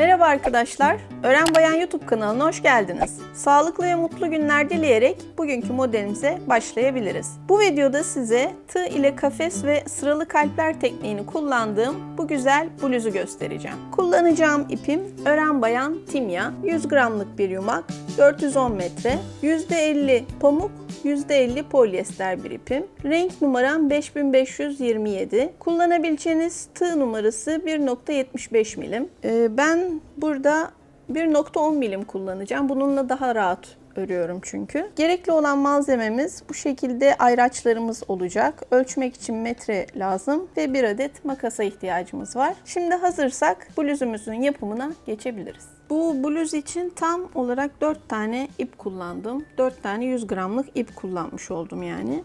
Merhaba arkadaşlar, Öğren Bayan YouTube kanalına hoş geldiniz. Sağlıklı ve mutlu günler dileyerek bugünkü modelimize başlayabiliriz. Bu videoda size tığ ile kafes ve sıralı kalpler tekniğini kullandığım bu güzel bluzu göstereceğim. Kullanacağım ipim Öğren Bayan Timya, 100 gramlık bir yumak, 410 metre, %50 pamuk, %50 polyester bir ipim. Renk numaram 5527. Kullanabileceğiniz tığ numarası 1.75 milim. Ee, ben burada 1.10 milim kullanacağım. Bununla daha rahat örüyorum çünkü. Gerekli olan malzememiz bu şekilde ayraçlarımız olacak. Ölçmek için metre lazım ve bir adet makasa ihtiyacımız var. Şimdi hazırsak bluzumuzun yapımına geçebiliriz. Bu bluz için tam olarak 4 tane ip kullandım. 4 tane 100 gramlık ip kullanmış oldum yani.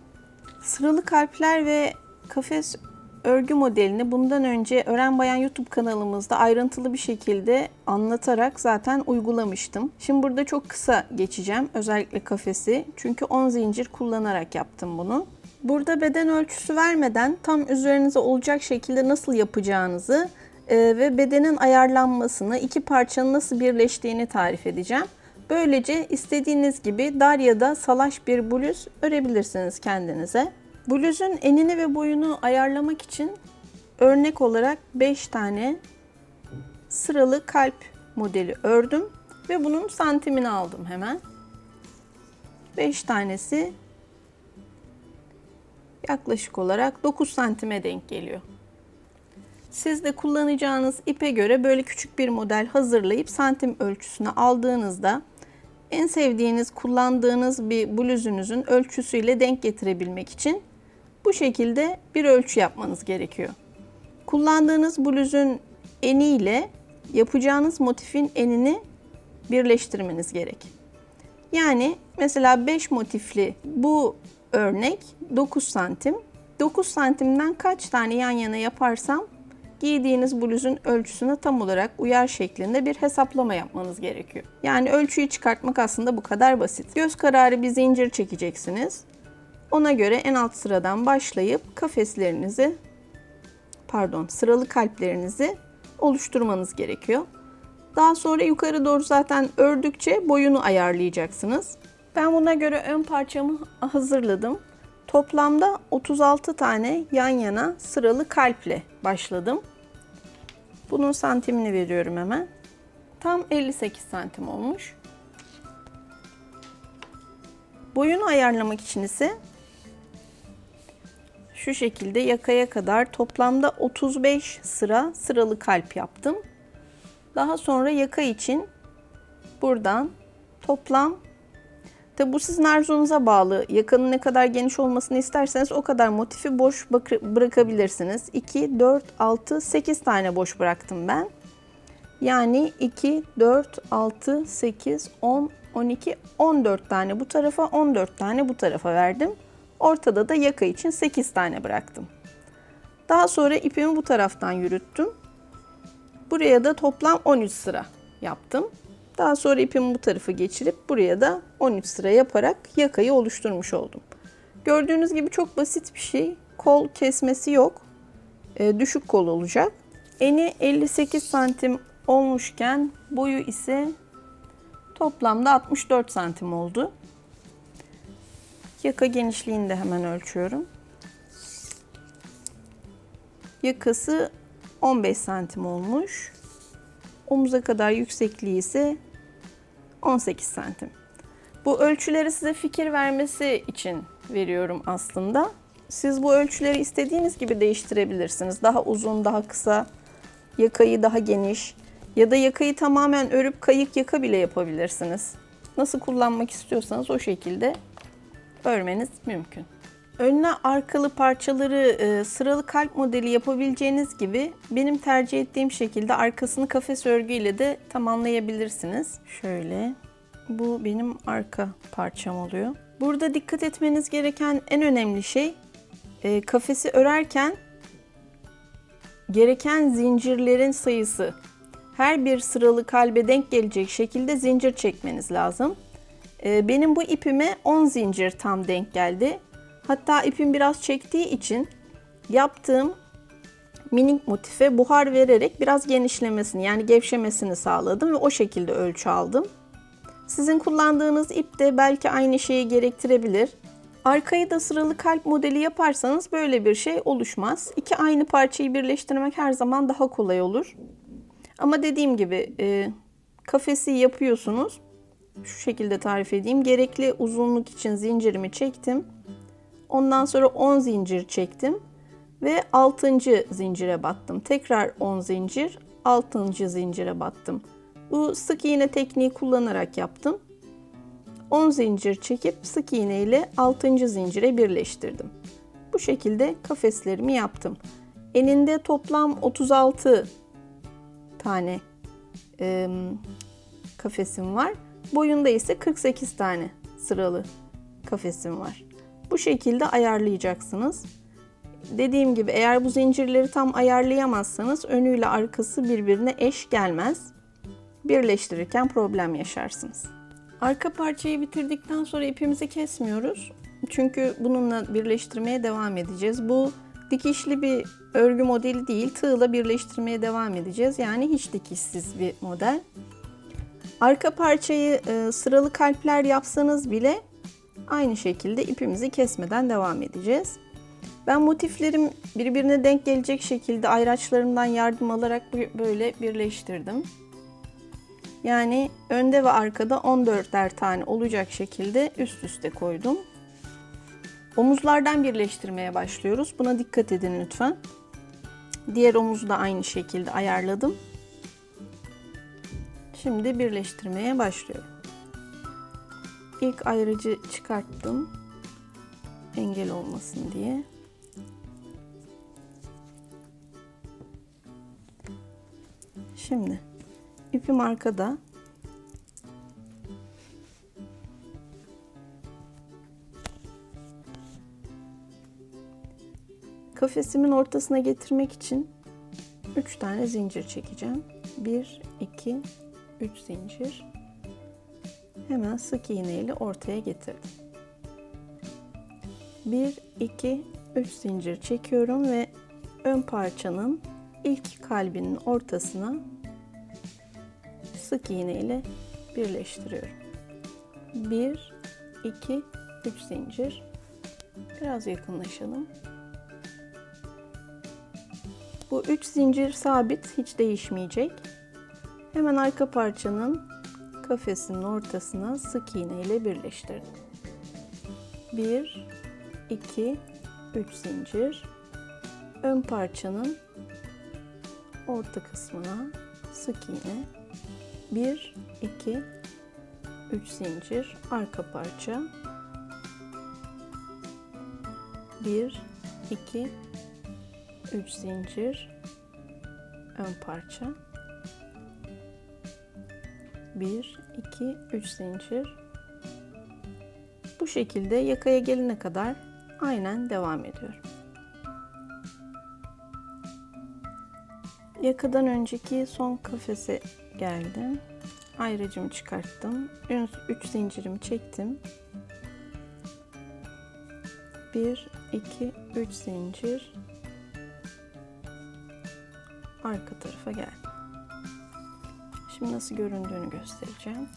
Sıralı kalpler ve kafes örgü modelini bundan önce Öğren Bayan YouTube kanalımızda ayrıntılı bir şekilde anlatarak zaten uygulamıştım. Şimdi burada çok kısa geçeceğim özellikle kafesi. Çünkü 10 zincir kullanarak yaptım bunu. Burada beden ölçüsü vermeden tam üzerinize olacak şekilde nasıl yapacağınızı e, ve bedenin ayarlanmasını, iki parçanın nasıl birleştiğini tarif edeceğim. Böylece istediğiniz gibi dar ya da salaş bir bluz örebilirsiniz kendinize. Bluzun enini ve boyunu ayarlamak için örnek olarak 5 tane sıralı kalp modeli ördüm ve bunun santimini aldım hemen. 5 tanesi yaklaşık olarak 9 santime denk geliyor. Siz de kullanacağınız ipe göre böyle küçük bir model hazırlayıp santim ölçüsünü aldığınızda en sevdiğiniz, kullandığınız bir bluzunuzun ölçüsüyle denk getirebilmek için bu şekilde bir ölçü yapmanız gerekiyor. Kullandığınız bluzun eniyle yapacağınız motifin enini birleştirmeniz gerek. Yani mesela 5 motifli bu örnek 9 santim. 9 santimden kaç tane yan yana yaparsam giydiğiniz bluzun ölçüsüne tam olarak uyar şeklinde bir hesaplama yapmanız gerekiyor. Yani ölçüyü çıkartmak aslında bu kadar basit. Göz kararı bir zincir çekeceksiniz. Ona göre en alt sıradan başlayıp kafeslerinizi pardon sıralı kalplerinizi oluşturmanız gerekiyor. Daha sonra yukarı doğru zaten ördükçe boyunu ayarlayacaksınız. Ben buna göre ön parçamı hazırladım. Toplamda 36 tane yan yana sıralı kalple başladım. Bunun santimini veriyorum hemen. Tam 58 santim olmuş. Boyunu ayarlamak için ise şu şekilde yakaya kadar toplamda 35 sıra sıralı kalp yaptım. Daha sonra yaka için buradan toplam Tabi bu sizin arzunuza bağlı. Yakanın ne kadar geniş olmasını isterseniz o kadar motifi boş bırakabilirsiniz. 2, 4, 6, 8 tane boş bıraktım ben. Yani 2, 4, 6, 8, 10, 12, 14 tane bu tarafa, 14 tane bu tarafa verdim. Ortada da yaka için 8 tane bıraktım. Daha sonra ipimi bu taraftan yürüttüm. Buraya da toplam 13 sıra yaptım. Daha sonra ipimi bu tarafı geçirip buraya da 13 sıra yaparak yakayı oluşturmuş oldum. Gördüğünüz gibi çok basit bir şey. Kol kesmesi yok. E, düşük kol olacak. Eni 58 santim olmuşken boyu ise toplamda 64 santim oldu. Yaka genişliğini de hemen ölçüyorum. Yakası 15 santim olmuş. Omuza kadar yüksekliği ise 18 santim. Bu ölçüleri size fikir vermesi için veriyorum aslında. Siz bu ölçüleri istediğiniz gibi değiştirebilirsiniz. Daha uzun, daha kısa, yakayı daha geniş ya da yakayı tamamen örüp kayık yaka bile yapabilirsiniz. Nasıl kullanmak istiyorsanız o şekilde örmeniz mümkün. Önüne arkalı parçaları e, sıralı kalp modeli yapabileceğiniz gibi benim tercih ettiğim şekilde arkasını kafes örgüyle de tamamlayabilirsiniz. Şöyle bu benim arka parçam oluyor. Burada dikkat etmeniz gereken en önemli şey e, kafesi örerken gereken zincirlerin sayısı. Her bir sıralı kalbe denk gelecek şekilde zincir çekmeniz lazım. E, benim bu ipime 10 zincir tam denk geldi. Hatta ipim biraz çektiği için yaptığım minik motife buhar vererek biraz genişlemesini yani gevşemesini sağladım ve o şekilde ölçü aldım. Sizin kullandığınız ip de belki aynı şeyi gerektirebilir. Arkayı da sıralı kalp modeli yaparsanız böyle bir şey oluşmaz. İki aynı parçayı birleştirmek her zaman daha kolay olur. Ama dediğim gibi e, kafesi yapıyorsunuz. Şu şekilde tarif edeyim. Gerekli uzunluk için zincirimi çektim. Ondan sonra 10 zincir çektim ve 6. zincire battım. Tekrar 10 zincir, 6. zincire battım. Bu sık iğne tekniği kullanarak yaptım. 10 zincir çekip sık iğne ile 6. zincire birleştirdim. Bu şekilde kafeslerimi yaptım. Eninde toplam 36 tane e, kafesim var. Boyunda ise 48 tane sıralı kafesim var. Bu şekilde ayarlayacaksınız. Dediğim gibi eğer bu zincirleri tam ayarlayamazsanız önüyle arkası birbirine eş gelmez. Birleştirirken problem yaşarsınız. Arka parçayı bitirdikten sonra ipimizi kesmiyoruz. Çünkü bununla birleştirmeye devam edeceğiz. Bu dikişli bir örgü modeli değil, tığla birleştirmeye devam edeceğiz. Yani hiç dikişsiz bir model. Arka parçayı e, sıralı kalpler yapsanız bile aynı şekilde ipimizi kesmeden devam edeceğiz. Ben motiflerim birbirine denk gelecek şekilde ayraçlarımdan yardım alarak böyle birleştirdim. Yani önde ve arkada 14'er tane olacak şekilde üst üste koydum. Omuzlardan birleştirmeye başlıyoruz. Buna dikkat edin lütfen. Diğer omuzu da aynı şekilde ayarladım. Şimdi birleştirmeye başlıyorum. İlk ayrıcı çıkarttım. Engel olmasın diye. Şimdi ipim arkada. Kafesimin ortasına getirmek için 3 tane zincir çekeceğim. 1 2 3 zincir. Hemen sık iğne ile ortaya getirdim. 1 2 3 zincir çekiyorum ve ön parçanın ilk kalbinin ortasına sık iğne ile birleştiriyorum. 1 2 3 zincir. Biraz yakınlaşalım. Bu 3 zincir sabit, hiç değişmeyecek. Hemen arka parçanın kafesinin ortasına sık iğne ile birleştirdim. 1 2 3 zincir. Ön parçanın orta kısmına sık iğne. 1 2 3 zincir. Arka parça. 1 2 3 zincir. Ön parça 1 2 3 zincir bu şekilde yakaya gelene kadar aynen devam ediyorum. Yakadan önceki son kafese geldim. Ayrıcımı çıkarttım. 3 zincirimi çektim. 1 2 3 zincir arka tarafa geldim. Şimdi nasıl göründüğünü göstereceğim.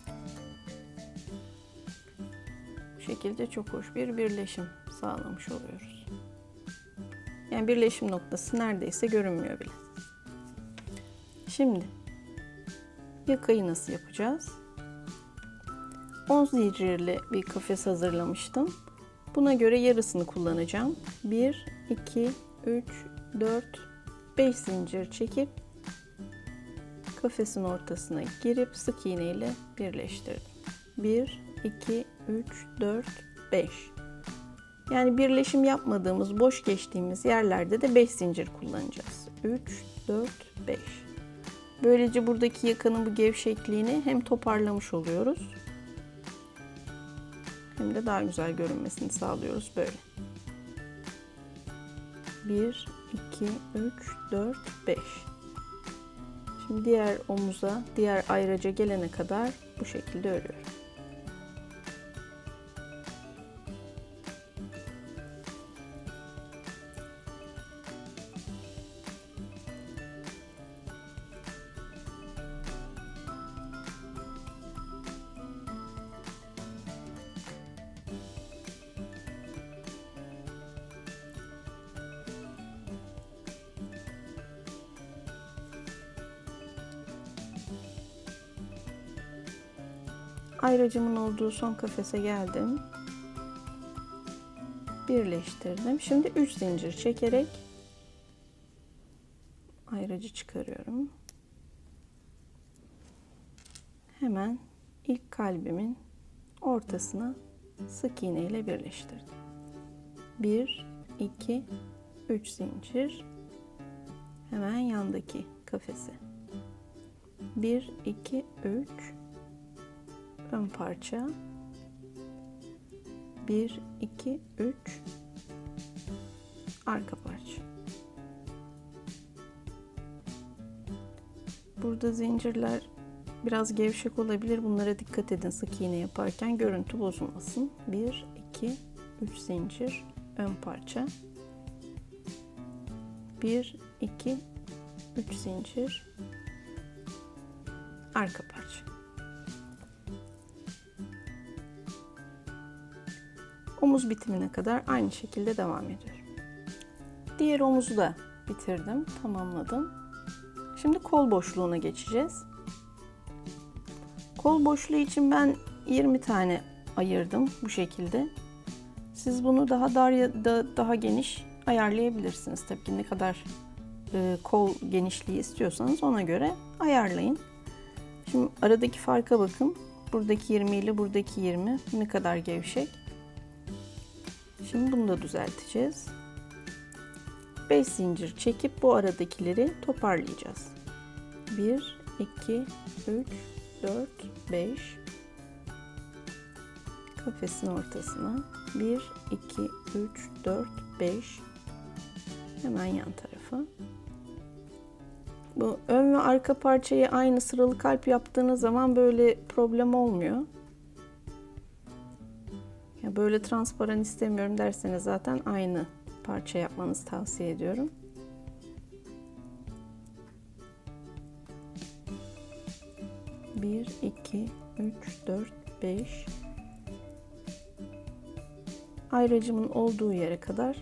Bu şekilde çok hoş bir birleşim sağlamış oluyoruz. Yani birleşim noktası neredeyse görünmüyor bile. Şimdi yakayı nasıl yapacağız? 10 zincirli bir kafes hazırlamıştım. Buna göre yarısını kullanacağım. 1, 2, 3, 4, 5 zincir çekip kafesin ortasına girip sık iğne ile birleştirdim. 1, 2, 3, 4, 5. Yani birleşim yapmadığımız, boş geçtiğimiz yerlerde de 5 zincir kullanacağız. 3, 4, 5. Böylece buradaki yakanın bu gevşekliğini hem toparlamış oluyoruz hem de daha güzel görünmesini sağlıyoruz böyle. 1, 2, 3, 4, 5. Diğer omuza, diğer ayraca gelene kadar bu şekilde örüyorum. Ayracımın olduğu son kafese geldim. Birleştirdim. Şimdi 3 zincir çekerek ayracı çıkarıyorum. Hemen ilk kalbimin ortasına sık iğne ile birleştirdim. 1 2 3 zincir hemen yandaki kafese. 1 2 3 ön parça 1 2 3 arka parça. Burada zincirler biraz gevşek olabilir. Bunlara dikkat edin sık iğne yaparken görüntü bozulmasın. 1 2 3 zincir ön parça. 1 2 3 zincir Omuz bitimine kadar aynı şekilde devam ediyorum. Diğer omuzu da bitirdim, tamamladım. Şimdi kol boşluğuna geçeceğiz. Kol boşluğu için ben 20 tane ayırdım bu şekilde. Siz bunu daha dar ya da daha geniş ayarlayabilirsiniz. Tabii ki ne kadar e, kol genişliği istiyorsanız ona göre ayarlayın. Şimdi aradaki farka bakın. Buradaki 20 ile buradaki 20 ne kadar gevşek. Şimdi bunu da düzelteceğiz. 5 zincir çekip bu aradakileri toparlayacağız. 1 2 3 4 5 kafesin ortasına 1 2 3 4 5 hemen yan tarafa bu ön ve arka parçayı aynı sıralı kalp yaptığınız zaman böyle problem olmuyor. Ya böyle transparan istemiyorum derseniz zaten aynı parça yapmanızı tavsiye ediyorum. Bir, iki, üç, dört, beş. Ayracımın olduğu yere kadar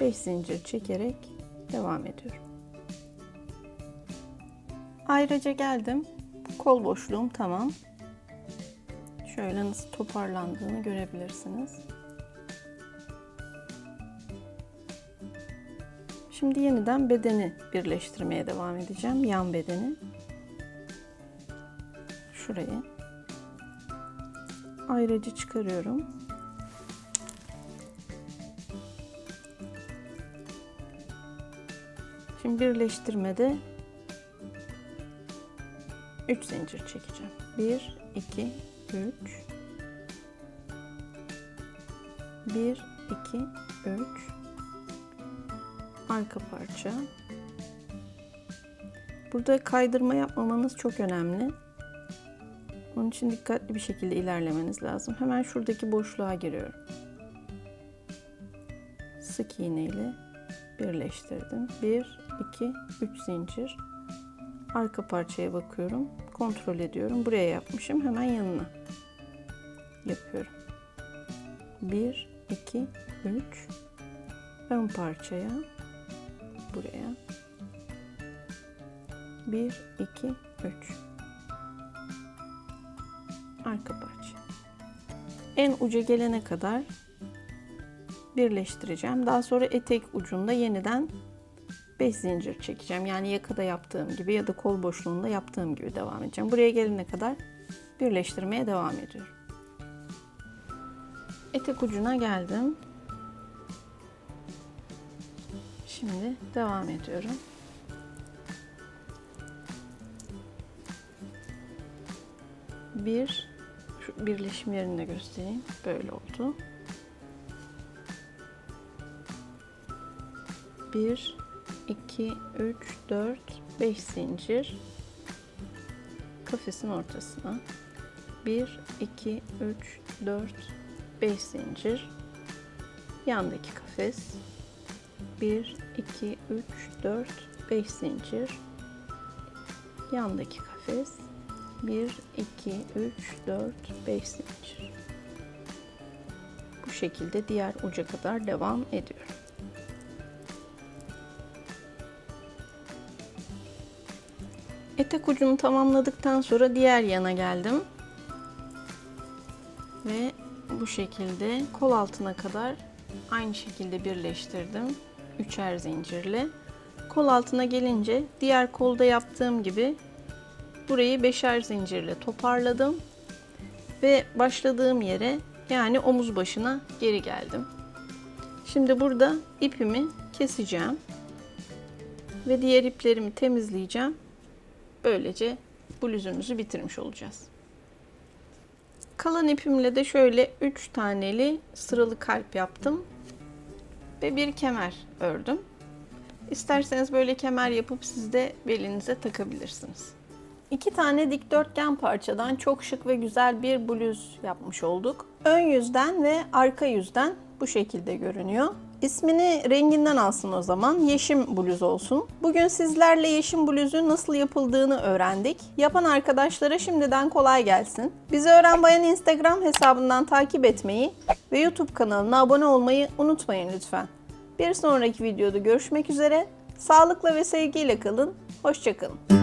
5 zincir çekerek devam ediyorum. Ayrıca geldim. Kol boşluğum tamam. Şöyle nasıl toparlandığını görebilirsiniz. Şimdi yeniden bedeni birleştirmeye devam edeceğim. Yan bedeni. Şurayı. Ayrıcı çıkarıyorum. Şimdi birleştirmede 3 zincir çekeceğim. 1 2 3 1 2 3 arka parça. Burada kaydırma yapmamanız çok önemli. Onun için dikkatli bir şekilde ilerlemeniz lazım. Hemen şuradaki boşluğa giriyorum. Sık iğne ile birleştirdim. 1 2 3 zincir arka parçaya bakıyorum. Kontrol ediyorum. Buraya yapmışım. Hemen yanına yapıyorum. 1, 2, 3 ön parçaya buraya 1, 2, 3 arka parça. En uca gelene kadar birleştireceğim. Daha sonra etek ucunda yeniden 5 zincir çekeceğim. Yani yakada yaptığım gibi ya da kol boşluğunda yaptığım gibi devam edeceğim. Buraya gelene kadar birleştirmeye devam ediyorum. Etek ucuna geldim. Şimdi devam ediyorum. Bir, şu birleşim yerini de göstereyim. Böyle oldu. Bir, 2, 3, 4, 5 zincir. Kafesin ortasına. 1, 2, 3, 4, 5 zincir. Yandaki kafes. 1, 2, 3, 4, 5 zincir. Yandaki kafes. 1, 2, 3, 4, 5 zincir. Bu şekilde diğer uca kadar devam ediyorum. Etek ucunu tamamladıktan sonra diğer yana geldim. Ve bu şekilde kol altına kadar aynı şekilde birleştirdim. Üçer zincirle. Kol altına gelince diğer kolda yaptığım gibi burayı beşer zincirle toparladım. Ve başladığım yere yani omuz başına geri geldim. Şimdi burada ipimi keseceğim. Ve diğer iplerimi temizleyeceğim. Böylece bluzumuzu bitirmiş olacağız. Kalan ipimle de şöyle 3 taneli sıralı kalp yaptım. Ve bir kemer ördüm. İsterseniz böyle kemer yapıp siz de belinize takabilirsiniz. İki tane dikdörtgen parçadan çok şık ve güzel bir bluz yapmış olduk. Ön yüzden ve arka yüzden bu şekilde görünüyor. İsmini renginden alsın o zaman. Yeşim bluz olsun. Bugün sizlerle yeşim bluzun nasıl yapıldığını öğrendik. Yapan arkadaşlara şimdiden kolay gelsin. Bizi Öğren Bayan Instagram hesabından takip etmeyi ve YouTube kanalına abone olmayı unutmayın lütfen. Bir sonraki videoda görüşmek üzere. Sağlıkla ve sevgiyle kalın. Hoşçakalın.